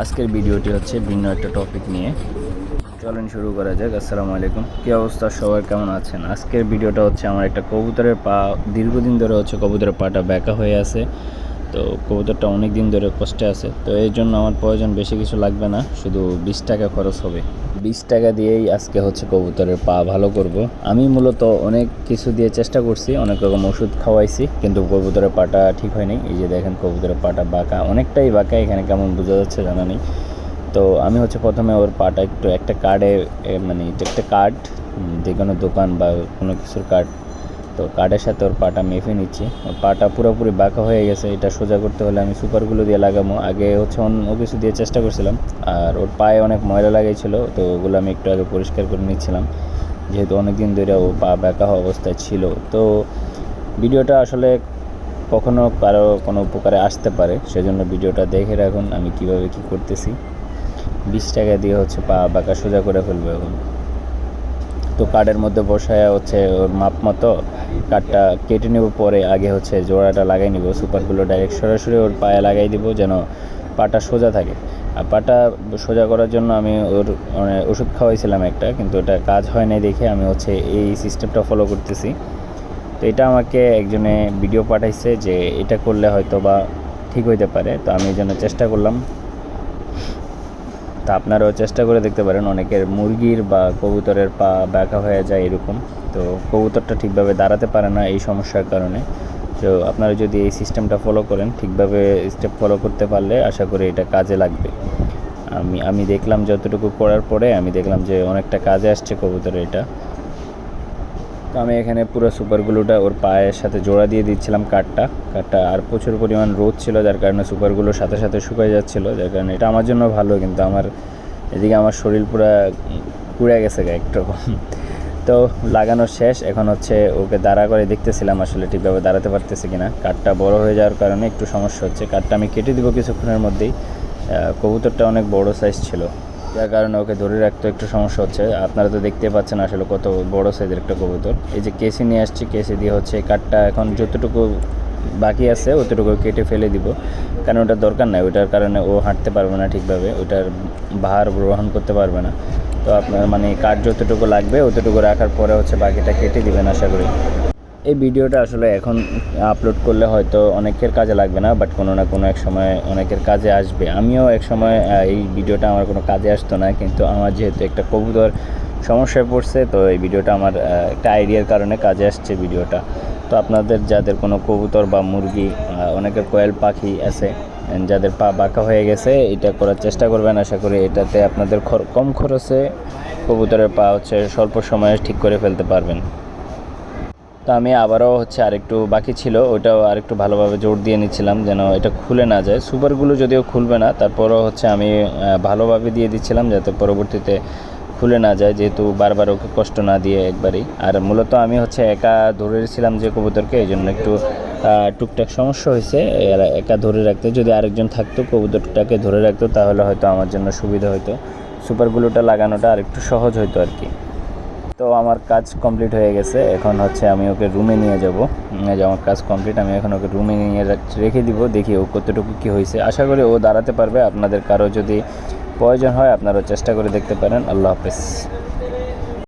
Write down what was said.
আজকের ভিডিওটি হচ্ছে ভিন্ন একটা টপিক নিয়ে। চলেন শুরু করা যাক। আসসালামু আলাইকুম। কী অবস্থা? সবাই কেমন আছেন? আজকের ভিডিওটা হচ্ছে আমার একটা কবুতরের পা, দীর্ঘদিন ধরে হচ্ছে কবুতরের পাটা ব্যাকা হয়ে আছে। তো কবুতরটা অনেক দিন ধরে কষ্টে আছে। তো এই জন্য আমার প্রয়োজন বেশি কিছু লাগবে না, শুধু বিশ টাকা খরচ হবে। বিশ টাকা দিয়েই আজকে হচ্ছে কবুতরের পা ভালো করব। আমি মূলত অনেক কিছু দিয়ে চেষ্টা করছি, অনেক রকম ওষুধ খাওয়াইছি, কিন্তু কবুতরের পাটা ঠিক হয়নি এই যে দেখেন কবুতরের পাটা বাঁকা, অনেকটাই বাঁকা, এখানে কেমন বোঝা যাচ্ছে জানা নেই। তো আমি হচ্ছে প্রথমে ওর পাটা একটু একটা কার্ডে মানে একটা কার্ড যে কোনো দোকান বা কোনো কিছুর কার্ড তো কার্ডের সাথে ওর পাটা মেপে নিচ্ছি। পাটা পুরোপুরি বাঁকা হয়ে গেছে, এটা সোজা করতে হলে আমি সুপারগুলো দিয়ে লাগাবো। আগে হচ্ছে অন্য কিছু দিয়ে চেষ্টা করছিলাম, আর ওর পায়ে অনেক ময়লা লাগাইছিল, তো ওগুলো আমি একটু আগে পরিষ্কার করে নিচ্ছিলাম। যেহেতু অনেক দিন ধরে ও পা হওয়া অবস্থায় ছিল। তো ভিডিওটা আসলে কখনো কারও কোনো উপকারে আসতে পারে, সেজন্য ভিডিওটা দেখে রাখুন, আমি কীভাবে কি করতেছি। বিশ টাকা দিয়ে হচ্ছে পা বাঁকা সোজা করে ফেলব এখন। তো কার্ডের মধ্যে বসায় হচ্ছে ওর মাপ মতো কার্ডটা কেটে নেব, পরে আগে হচ্ছে জোড়াটা লাগাই নিব সুপারগুলো ডাইরেক্ট সরাসরি ওর পায়ে লাগাই দিব যেন পাটা সোজা থাকে। আর পাটা সোজা করার জন্য আমি ওর মানে ওষুধ খাওয়াইছিলাম একটা, কিন্তু এটা কাজ হয় নাই দেখে আমি হচ্ছে এই সিস্টেমটা ফলো করতেছি। তো এটা আমাকে একজনে ভিডিও পাঠাইছে যে এটা করলে হয়তো বা ঠিক হইতে পারে, তো আমি এই জন্য চেষ্টা করলাম। তা আপনারাও চেষ্টা করে দেখতে পারেন। অনেকের মুরগির বা কবুতরের পা ব্যাকা হয়ে যায় এরকম। তো কবুতরটা ঠিকভাবে দাঁড়াতে পারে না এই সমস্যার কারণে। তো আপনারা যদি এই সিস্টেমটা ফলো করেন, ঠিকভাবে স্টেপ ফলো করতে পারলে আশা করি এটা কাজে লাগবে। আমি আমি দেখলাম যতটুকু করার পরে আমি দেখলাম যে অনেকটা কাজে আসছে কবুতরের এটা। তো আমি এখানে পুরো সুপারগুলোটা ওর পায়ের সাথে জোড়া দিয়ে দিচ্ছিলাম কাঠটা। কাঠটা আর প্রচুর পরিমাণ রোদ ছিল, যার কারণে সুপারগুলো সাথে সাথে শুকাই যাচ্ছিল, যার কারণে এটা আমার জন্য ভালো, কিন্তু আমার এদিকে আমার শরীর পুরো পুড়ে গেছে একরকম তো লাগানো শেষ, এখন হচ্ছে ওকে দাঁড়া করে দেখতেছিলাম আসলে ঠিকভাবে দাঁড়াতে পারতেছে কিনা। কাঠটা বড় হয়ে যাওয়ার কারণে একটু সমস্যা হচ্ছে। কাঠটা আমি কেটে দিব কিছুক্ষণের মধ্যেই। কবুতরটা অনেক বড় সাইজ ছিল। যার কারণে ওকে ধরে রাখতে একটু সমস্যা হচ্ছে। আপনারা তো দেখতে পাচ্ছেন আসলে কত বড় সাইজের একটা কবুতর। এই যে কেসি নিয়ে আসছি কেসি দিয়ে হচ্ছে কাঠটা এখন যতটুকু বাকি আছে অতটুকু কেটে ফেলে দিব। কারণ ওটার দরকার নাই, ওটার কারণে ও হাঁটতে পারবে না ঠিকভাবে, ওটার ভার গ্রহণ করতে পারবে না। তো আপনার মানে কাঠ যতটুকু লাগবে অতটুকু রাখার পরে হচ্ছে বাকিটা কেটে দিবেন আশা করি। এই ভিডিওটা আসলে এখন আপলোড করলে হয়তো অনেকের কাজে লাগবে না বাট কোনো না কোনো এক সময় অনেকের কাজে আসবে। আমিও এক সময় এই ভিডিওটা আমার কোনো কাজে আসতো না, কিন্তু আমার যেহেতু একটা কবুতর সমস্যায় পড়ছে, তো এই ভিডিওটা আমার একটা আইডিয়ার কারণে কাজে আসছে ভিডিওটা। তো আপনাদের যাদের কোনো কবুতর বা মুরগি অনেকের কোয়েল পাখি আছে যাদের পা বাঁকা হয়ে গেছে, এটা করার চেষ্টা করবেন। আশা করি এটাতে আপনাদের কম খরচে কবুতরের পা হচ্ছে স্বল্প সময়ে ঠিক করে ফেলতে পারবেন। তো আমি আবারও হচ্ছে আরেকটু বাকি ছিল, ওটাও আরেকটু ভালোভাবে জোর দিয়ে নিচ্ছিলাম যেন এটা খুলে না যায়। সুপারগুলো যদিও খুলবে না, তারপরও হচ্ছে আমি ভালোভাবে দিয়ে দিচ্ছিলাম যাতে পরবর্তীতে খুলে না যায়, যেহেতু বারবার ওকে কষ্ট না দিয়ে একবারই। আর মূলত আমি হচ্ছে একা ধরেছিলাম যে কবুতরকে, এই জন্য একটু টুকটাক সমস্যা হয়েছে। একা ধরে রাখতে, যদি আরেকজন থাকতো, কবুতরটাকে ধরে রাখতো, তাহলে হয়তো আমার জন্য সুবিধা হতো সুপারগুলোটা লাগানোটা আর একটু সহজ হতো আর কি। তো আমার কাজ কমপ্লিট হয়ে গেছে। এখন হচ্ছে আমি ওকে রুমে নিয়ে যাব। যে আমার কাজ কমপ্লিট আমি এখন ওকে রুমে নিয়ে রেখে দিব, দেখি ও কতটুকু কী হয়েছে। আশা করি ও দাঁড়াতে পারবে। আপনাদের কারও যদি প্রয়োজন হয়, আপনারাও চেষ্টা করে দেখতে পারেন। আল্লাহ হাফেজ।